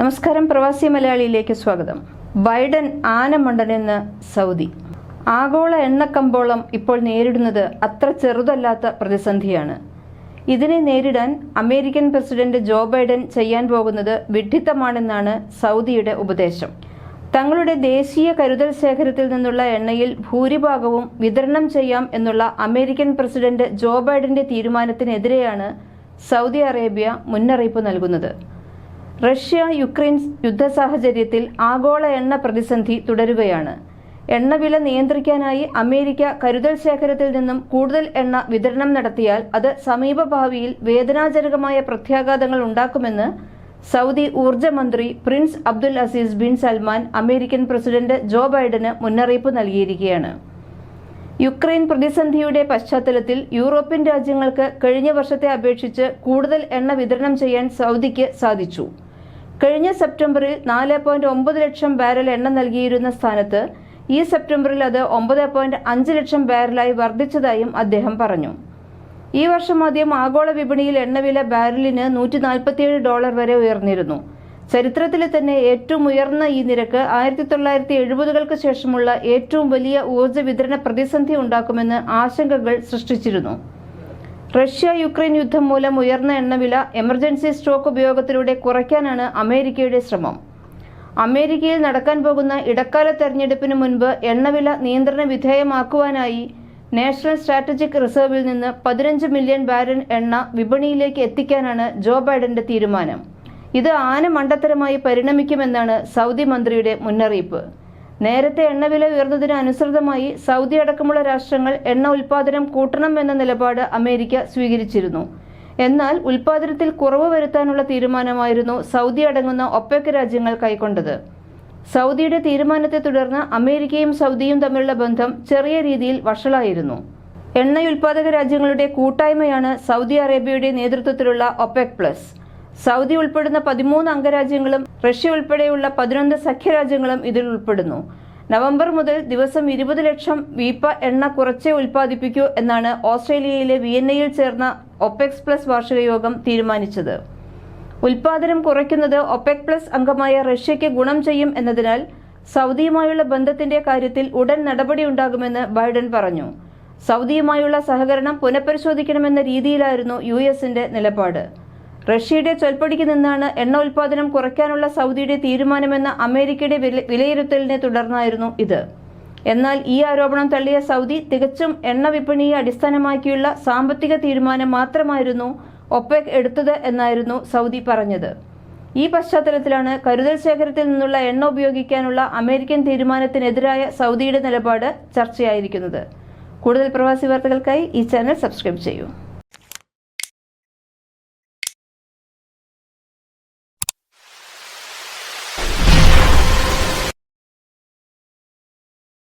നമസ്കാരം പ്രവാസി മലയാളിയിലേക്ക് സ്വാഗതം. ബൈഡൻ ആനമണ്ടനെന്ന് സൗദി. ആഗോള എണ്ണക്കമ്പോളം ഇപ്പോൾ നേരിടുന്നത് അത്ര ചെറുതല്ലാത്ത പ്രതിസന്ധിയാണ്. ഇതിനെ നേരിടാൻ അമേരിക്കൻ പ്രസിഡന്റ് ജോ ബൈഡൻ ചെയ്യാൻ പോകുന്നത് വിഡ്ഢിത്തമാണെന്നാണ് സൗദിയുടെ ഉപദേശം. തങ്ങളുടെ ദേശീയ കരുതൽ ശേഖരത്തിൽ നിന്നുള്ള എണ്ണയിൽ ഭൂരിഭാഗവും വിതരണം ചെയ്യാം എന്നുള്ള അമേരിക്കൻ പ്രസിഡന്റ് ജോ ബൈഡന്റെ തീരുമാനത്തിനെതിരെയാണ് സൗദി അറേബ്യ മുന്നറിയിപ്പ് നൽകുന്നത്. റഷ്യ യുക്രൈൻ യുദ്ധ സാഹചര്യത്തിൽ ആഗോള എണ്ണ പ്രതിസന്ധി തുടരുകയാണ്. എണ്ണവില നിയന്ത്രിക്കാനായി അമേരിക്ക കരുതൽ ശേഖരത്തിൽ നിന്നും കൂടുതൽ എണ്ണ വിതരണം നടത്തിയാൽ അത് സമീപഭാവിയിൽ വേദനാജനകമായ പ്രത്യാഘാതങ്ങൾ ഉണ്ടാക്കുമെന്ന് സൗദി ഊർജ മന്ത്രി prince Abdul Aziz bin Salman American president Joe ബൈഡന് മുന്നറിയിപ്പ് നൽകിയിരിക്കുകയാണ്. യുക്രൈൻ പ്രതിസന്ധിയുടെ പശ്ചാത്തലത്തിൽ യൂറോപ്യൻ രാജ്യങ്ങൾക്ക് കഴിഞ്ഞ വർഷത്തെ അപേക്ഷിച്ച് കൂടുതൽ എണ്ണ വിതരണം ചെയ്യാൻ സൗദിക്ക് സാധിച്ചു. കഴിഞ്ഞ സെപ്റ്റംബറിൽ നാല് പോയിന്റ് ഒമ്പത് ലക്ഷം ബാരൽ എണ്ണ നൽകിയിരുന്ന സ്ഥാനത്ത് ഈ സെപ്റ്റംബറിൽ അത് ഒമ്പത് പോയിന്റ് അഞ്ച് ലക്ഷം ബാരലായി വർദ്ധിച്ചതായും അദ്ദേഹം പറഞ്ഞു. ഈ വർഷം ആദ്യം ആഗോള വിപണിയിൽ എണ്ണവില ബാരലിന് നൂറ്റി നാൽപ്പത്തിയേഴ് ഡോളർ വരെ ഉയർന്നിരുന്നു. ചരിത്രത്തിലെ തന്നെ ഏറ്റവും ഉയർന്ന ഈ നിരക്ക് ആയിരത്തി തൊള്ളായിരത്തി എഴുപതുകൾക്ക് ശേഷമുള്ള ഏറ്റവും വലിയ ഊർജ വിതരണ പ്രതിസന്ധി ഉണ്ടാക്കുമെന്ന് ആശങ്കകൾ സൃഷ്ടിച്ചിരുന്നു. റഷ്യ യുക്രൈൻ യുദ്ധം മൂലം ഉയർന്ന എണ്ണവില എമർജൻസി സ്റ്റോക്ക് ഉപയോഗത്തിലൂടെ കുറയ്ക്കാനാണ് അമേരിക്കയുടെ ശ്രമം. അമേരിക്കയിൽ നടക്കാൻ പോകുന്ന ഇടക്കാല തെരഞ്ഞെടുപ്പിന് മുൻപ് എണ്ണവില നിയന്ത്രണ വിധേയമാക്കുവാനായി നാഷണൽ സ്ട്രാറ്റജിക് റിസർവിൽ നിന്ന് പതിനഞ്ച് മില്യൺ ബാരൽ എണ്ണ വിപണിയിലേക്ക് എത്തിക്കാനാണ് ജോ ബൈഡന്റെ തീരുമാനം. ഇത് ആന മണ്ടത്തരമായി പരിണമിക്കുമെന്നാണ് സൗദി മന്ത്രിയുടെ മുന്നറിയിപ്പ്. നേരത്തെ എണ്ണവില ഉയർന്നതിന് അനുസൃതമായി സൗദി അടക്കമുള്ള രാഷ്ട്രങ്ങൾ എണ്ണ ഉൽപാദനം കൂട്ടണം എന്ന നിലപാട് അമേരിക്ക സ്വീകരിച്ചിരുന്നു. എന്നാൽ ഉൽപാദനത്തിൽ കുറവ് വരുത്താനുള്ള തീരുമാനമായിരുന്നു സൗദി അടങ്ങുന്ന ഒപ്പക് രാജ്യങ്ങൾ കൈക്കൊണ്ടത്. സൗദിയുടെ തീരുമാനത്തെ തുടർന്ന് അമേരിക്കയും സൗദിയും തമ്മിലുള്ള ബന്ധം ചെറിയ രീതിയിൽ വഷളായിരുന്നു. എണ്ണയുൽപാദക രാജ്യങ്ങളുടെ കൂട്ടായ്മയാണ് സൗദി അറേബ്യയുടെ നേതൃത്വത്തിലുള്ള ഒപെക് പ്ലസ്. സൗദി ഉൾപ്പെടുന്ന പതിമൂന്ന് അംഗരാജ്യങ്ങളും റഷ്യ ഉൾപ്പെടെയുള്ള പതിനൊന്ന് സഖ്യരാജ്യങ്ങളും ഇതിൽ ഉൾപ്പെടുന്നു. നവംബർ മുതൽ ദിവസം ഇരുപത് ലക്ഷം വീപ്പ എണ്ണ കുറച്ചേ ഉൽപ്പാദിപ്പിക്കൂ എന്നാണ് ഓസ്ട്രേലിയയിലെ വിയന്നയിൽ ചേർന്ന ഒപെക്സ് പ്ലസ് വാർഷിക യോഗം തീരുമാനിച്ചത്. ഉൽപാദനം കുറയ്ക്കുന്നത് ഒപെക് പ്ലസ് അംഗമായ റഷ്യയ്ക്ക് ഗുണം ചെയ്യും എന്നതിനാൽ സൗദിയുമായുള്ള ബന്ധത്തിന്റെ കാര്യത്തിൽ ഉടൻ നടപടിയുണ്ടാകുമെന്ന് ബൈഡൻ പറഞ്ഞു. സൗദിയുമായുള്ള സഹകരണം പുനഃപരിശോധിക്കണമെന്ന രീതിയിലായിരുന്നു യു എസിന്റെ നിലപാട്. റഷ്യയുടെ ചൊൽപ്പടിക്ക് നിന്നാണ് എണ്ണ ഉൽപാദനം കുറയ്ക്കാനുള്ള സൗദിയുടെ തീരുമാനമെന്ന അമേരിക്കയുടെ വിലയിരുത്തലിനെ തുടർന്നായിരുന്നു ഇത്. എന്നാൽ ഈ ആരോപണം തള്ളിയ സൗദി തികച്ചും എണ്ണ വിപണിയെ അടിസ്ഥാനമാക്കിയുള്ള സാമ്പത്തിക തീരുമാനം മാത്രമായിരുന്നു ഒപെക് എടുത്തത് എന്നായിരുന്നു സൗദി പറഞ്ഞത്. ഈ പശ്ചാത്തലത്തിലാണ് കരുതൽ ശേഖരത്തിൽ നിന്നുള്ള എണ്ണ ഉപയോഗിക്കാനുള്ള അമേരിക്കൻ തീരുമാനത്തിനെതിരായ സൗദിയുടെ നിലപാട് ചർച്ചയായിരിക്കുന്നത്. കൂടുതൽ പ്രവാസി വാർത്തകൾക്കായി ഈ ചാനൽ സബ്സ്ക്രൈബ് ചെയ്യൂ.